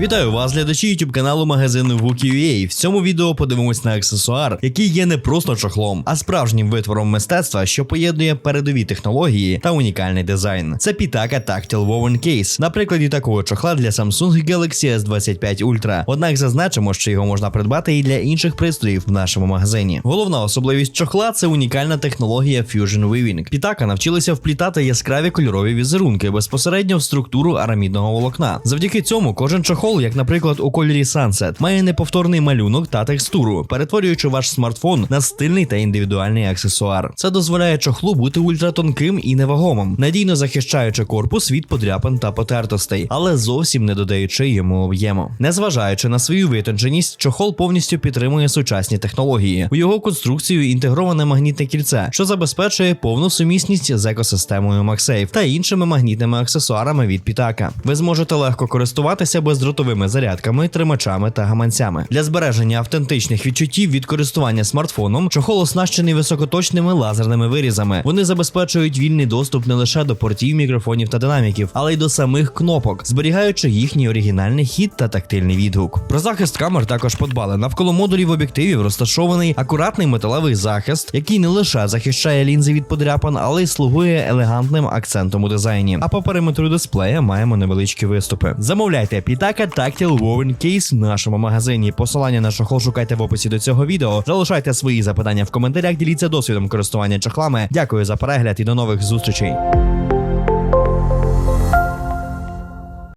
Вітаю вас, глядачі YouTube каналу магазину Wookie.ua. В цьому відео подивимось на аксесуар, який є не просто чохлом, а справжнім витвором мистецтва, що поєднує передові технології та унікальний дизайн. Це Pitaka Tactile Woven Case, на прикладі такого чохла для Samsung Galaxy S25 Ultra. Однак зазначимо, що його можна придбати і для інших пристроїв в нашому магазині. Головна особливість чохла це унікальна технологія Fusion Weaving. Pitaka навчилися вплітати яскраві кольорові візерунки безпосередньо в структуру арамідного волокна. Завдяки цьому кожен чохол, як, наприклад, у кольорі Sunset, має неповторний малюнок та текстуру, перетворюючи ваш смартфон на стильний та індивідуальний аксесуар. Це дозволяє чохлу бути ультратонким і невагомим, надійно захищаючи корпус від подряпин та потертостей, але зовсім не додаючи йому об'єму. Незважаючи на свою витонченість, чохол повністю підтримує сучасні технології. У його конструкцію інтегроване магнітне кільце, що забезпечує повну сумісність з екосистемою MagSafe та іншими магнітними аксесуарами від Pitaka. Ви зможете легко користуватися бездротовими зарядками, тримачами та гаманцями. Для збереження автентичних відчуттів від користування смартфоном чохол оснащений високоточними лазерними вирізами. Вони забезпечують вільний доступ не лише до портів, мікрофонів та динаміків, але й до самих кнопок, зберігаючи їхній оригінальний хід та тактильний відгук. Про захист камер також подбали. Навколо модулів об'єктивів розташований акуратний металевий захист, який не лише захищає лінзи від подряпин, але й слугує елегантним акцентом у дизайні. А по периметру дисплея маємо невеличкі виступи. Замовляйте Pitaka Tactile Woven Case в нашому магазині. Посилання на чохол шукайте в описі до цього відео. Залишайте свої запитання в коментарях, діліться досвідом користування чохлами. Дякую за перегляд і до нових зустрічей.